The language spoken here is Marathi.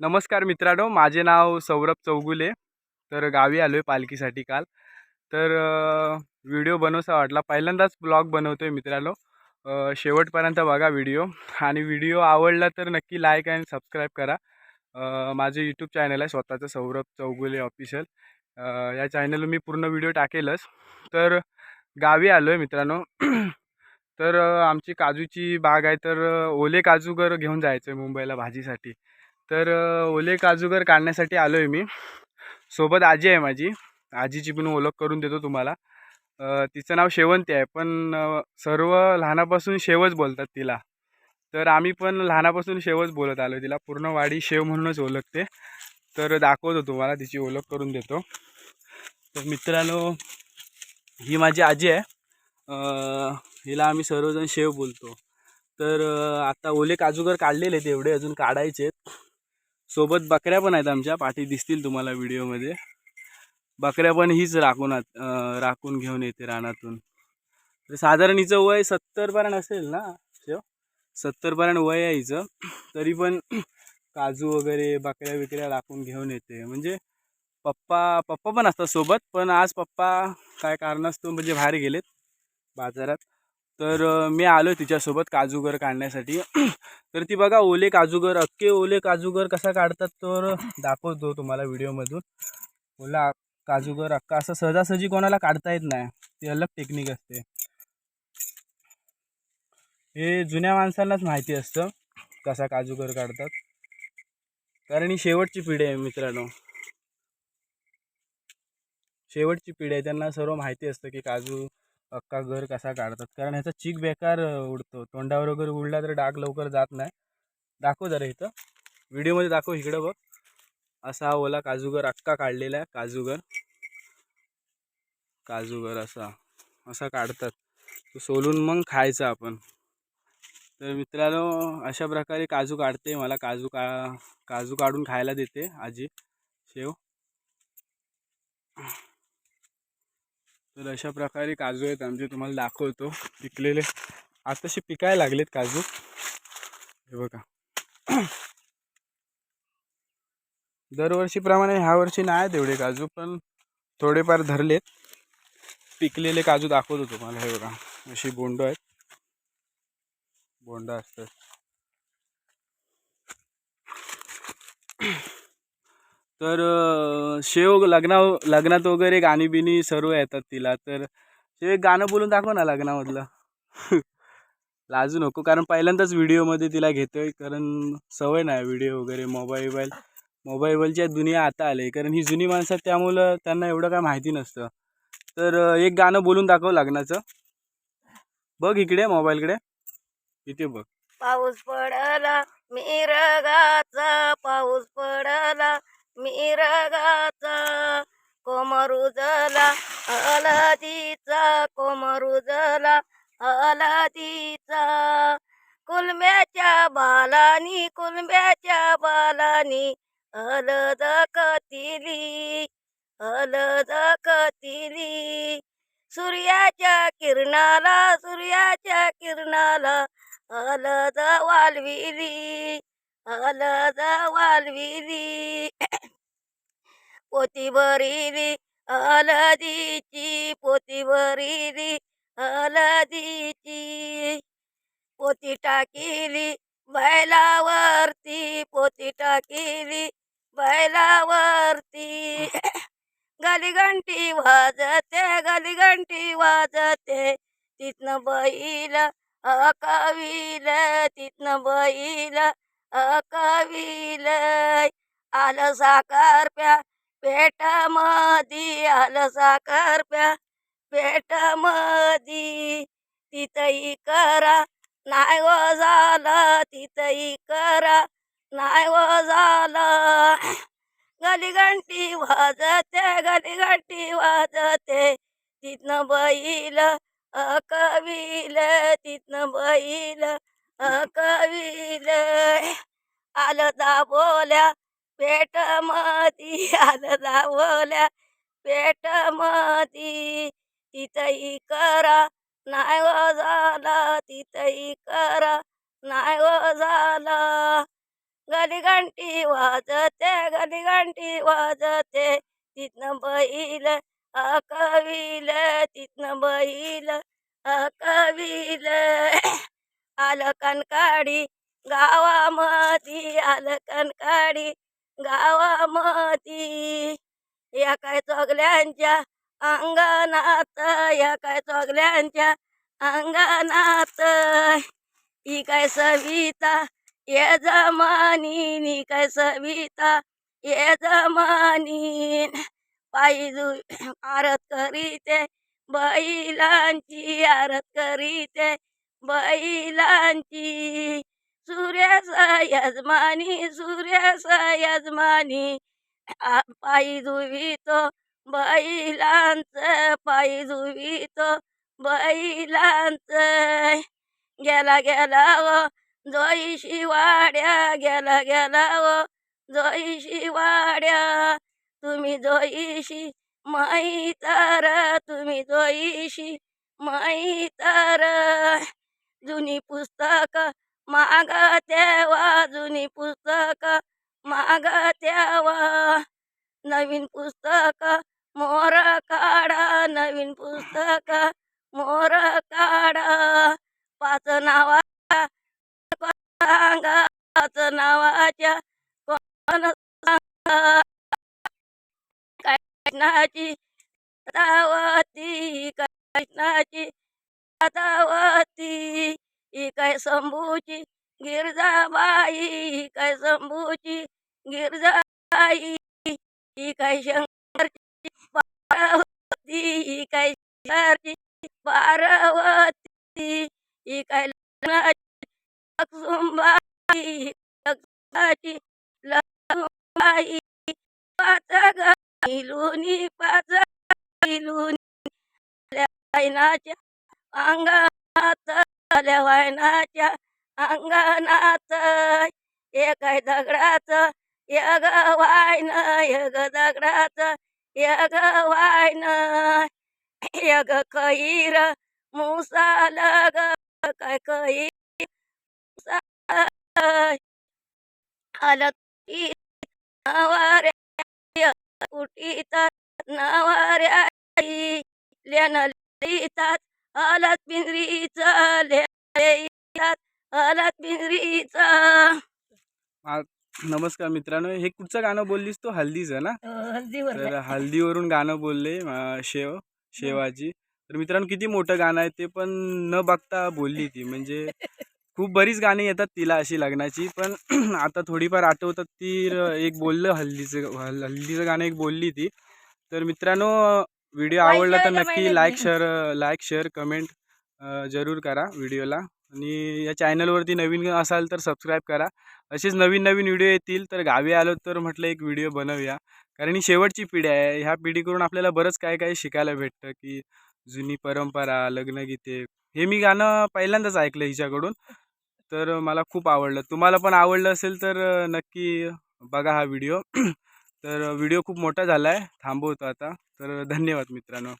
नमस्कार मित्रांनो माझे नाव सौरभ चौगुले. तर गावी आलो आहे पालखीसाठी काल. तर व्हिडिओ बनवसा वाटला. पहिल्यांदाच ब्लॉग बनवतो आहे मित्रांनो शेवटपर्यंत बघा व्हिडिओ. आणि व्हिडिओ आवडला तर नक्की लाईक आणि सबस्क्राईब करा. माझे यूट्यूब चॅनल आहे स्वतःचं सौरभ चौगुले ऑफिशियल या चॅनलवर मी पूर्ण व्हिडिओ टाकेलच. तर गावी आलो आहे मित्रांनो. तर आमची काजूची बाग आहे. तर ओले काजूगर घेऊन जायचं आहे मुंबईला भाजीसाठी. तर ओले काजूगर काढण्यासाठी आलो आहे मी. सोबत आजी आहे माझी. आजीची पण ओळख करून देतो तुम्हाला. तिचं नाव शेवंती आहे पण सर्व लहानापासून शेवच बोलतात तिला. तर आम्ही पण लहानापासून शेवच बोलत आलो तिला. पूर्ण वाडी शेव म्हणूनच ओळखते. तर दाखवतो तुम्हाला तिची ओळख करून देतो. तर मित्रांनो ही माझी आजी आहे. हिला आम्ही सर्वजण शेव बोलतो. तर आता ओले काजूगर काढलेले आहेत एवढे अजून काढायचे आहेत. सोबत बकऱ्या पण आहेत आमच्या. पाठी दिसतील तुम्हाला व्हिडिओमध्ये. बकऱ्या पण हीच राखून राखून घेऊन येते रानातून. तर साधारण हिचं वय सत्तरपर्यंत असेल ना शेव? सत्तरपर्यंत वय आहे हिचं. तरी पण काजू वगैरे बकऱ्या विकऱ्या राखून घेऊन येते. म्हणजे पप्पा पप्पा पण असतात सोबत पण आज पप्पा काय कारणास्तव म्हणजे बाहेर गेलेत बाजारात. तर मी आलो तिच्यासोबत काजूगर काढण्यासाठी. तर ती बघा ओले काजूगर अख्खे ओले काजूगर कसा काढतात तर दाखवतो तुम्हाला व्हिडिओमधून. ओला काजूगर अख्खा असं सहजासहजी कोणाला काढता येत नाही. ती अलग टेक्निक असते. हे जुन्या माणसांनाच माहिती असतं कसा काजूगर काढतात. कारण ही शेवटची पिढी आहे मित्रांनो. शेवटची पिढी आहे त्यांना सर्व माहिती असतं की काजू अक्का घर कसा काढतात? कारण ह्याचा चीक बेकार उडतो. तोंडावर वगैरे उडला तर डाग लवकर जात नाही. दाखव जरा इथं. व्हिडिओमध्ये दाखव इकडं बघ. असा हा ओला काजूगर अख्खा काढलेला आहे काजूगर. काजूगर असा. असा काढतात. तो सोलून मग खायचा आपण. तर मित्रांनो अशा प्रकारे काजू काढते. मला काजू का काजू काढून खायला देते आजी. शेव. तर अशा प्रकारे काजू आहेत आमचे तुम्हाला दाखवतो. पिकलेले. आताशी पिकायला लागलेत काजू. हे बघा. दरवर्षीप्रमाणे ह्या वर्षी नाही तेवढे काजू पण थोडेफार धरलेत. पिकलेले काजू दाखवतो तुम्हाला. हे बघा. अशी बोंड आहेत. बोंड असतात. तर शेव लग्ना लग्नात वगैरे गाणी बिणी सर्व येतात तिला. तर ते एक गाणं बोलून दाखव ना लग्नामधलं. लाजू नको कारण पहिल्यांदाच व्हिडिओमध्ये तिला घेतोय. कारण सवय नाही व्हिडिओ वगैरे मोबाईल मोबाईल मोबाईलच्या दुनिया आता आले कारण ही जुनी माणसं आहेत, त्यामुळं त्यांना एवढं काय माहिती नसतं. तर एक गाणं बोलून दाखव लग्नाचं. बघ इकडे मोबाईलकडे. इथे बघ. पाऊस पडला मी रगाचा. मिरगाचा कोमरुजला उजला कोमरुजला कोमर कुलम्याच्या बालानी कुलम्याच्या बालानी हलद कतिली हलद कतिली सूर्याच्या किरणाला सूर्याच्या किरणाला हलद वालविली हलद वालविली. पोती हलदीची पोती हलदीची पोती टाकिली बैलावरती पोती टाकिली बैलावरती. गलीगंटी वाजते गलीघंटी वाजते. तिथनं बैल अकविल तिथनं बैल अकविल. आलं साकारप्या प्या मधी आलं साखर प्या. पेट मधी तिथंही करा. नाही व झालं तिथंही करा. नाही व झालं. गलीगंटी वाजते गलीगंटी वाजते. तिथनं बैल अकविल तिथनं बैल अकविल. आलं दाबोल्या पेट मधी आलं दावल्या पेट मधी तिथही करा. नाही व झाला तिथही करा. नाही व झाला. गलीघंटी वाजते गलीघंटी वाजते. तिथनं बैल अकविल तिथनं बैल अकविल. आलं कणकाडी गावामधी आलं कणकाडी. गावामती या काय चोगल्यांच्या अंगणात या काय चोगल्यांच्या अंगणात. ही काय सविता ये जमानी काय सविता ये जमानी. पायी आरत करीते बैलांची आरत करीते बैलांची. सूर्याचा यजमानी सूर्याचा यजमानी पायी धुवितो बैलांच पायी धुवितो बैलांच गेला गेला व जोईशी वाड्या गेला गेला व जोईशी वाड्या तुम्ही जोईशी मैतर तुम्ही जोईशी मैतर जुनी पुस्तक माग तेव्हा जुनी पुस्तक माग तेव्हा नवीन पुस्तक मोर काढा नवीन पुस्तक मोर काढा पाच नावा सांगा पाच नावाच्या कोण कृष्णाची दावती कृष्णाची कथावती ही काय शंभूची गिरजाबाई काय शंभूची गिरजाबाई ही काय शंकरची पार्वती ही काय शंकरची पार्वती ही काय लग्नाची लक्ष्मीबाई लग्नाची लक्ष्मीबाई पाच गाईलुनी पाच गाईलुनी वायनाच्या आल्या वायनाच्या एक दगडाच यग वायन यग दगडाच यग वायन यग खैर मुसाल काय खैर आलं की नवऱ्या उठीत नवऱ्या लेणं लिहितात आलात पिंजरीच लिहितात आलात पिंजरीच. नमस्कार मित्रांनो हे कुठचं गाणं बोललीस तू? हल्दीचं ना? हल्दीवर तर हल्दीवरून गाणं बोलले शेव शेवाची तर मित्रांनो किती मोठं गाणं आहे ते पण न बघता बोलली ती. म्हणजे खूप बरीच गाणी येतात तिला अशी लग्नाची पण आता थोडीफार आठवतात ती एक बोललं हल्दीचं हल- हल्दीचं गाणं एक बोलली ती. तर मित्रांनो व्हिडिओ आवडला तर नक्की like. Share like share comment जरूर करा व्हिडिओला. आणि या चॅनलवरती नवीन असाल तर सबस्क्राईब करा. असेच नवीन नवीन व्हिडिओ येतील तर गावी आलो तर म्हटलं एक व्हिडिओ बनवूया. कारण ही शेवटची पिढी आहे. ह्या पिढीकडून आपल्याला बरंच काय काय शिकायला भेटतं की जुनी परंपरा लग्नगीते हे मी गाणं पहिल्यांदाच ऐकलं हिच्याकडून. तर मला खूप आवडलं. तुम्हाला पण आवडलं असेल तर नक्की बघा हा व्हिडिओ. तर व्हिडिओ खूप मोठा झाला आहे थांबवतो आता. तर धन्यवाद मित्रांनो.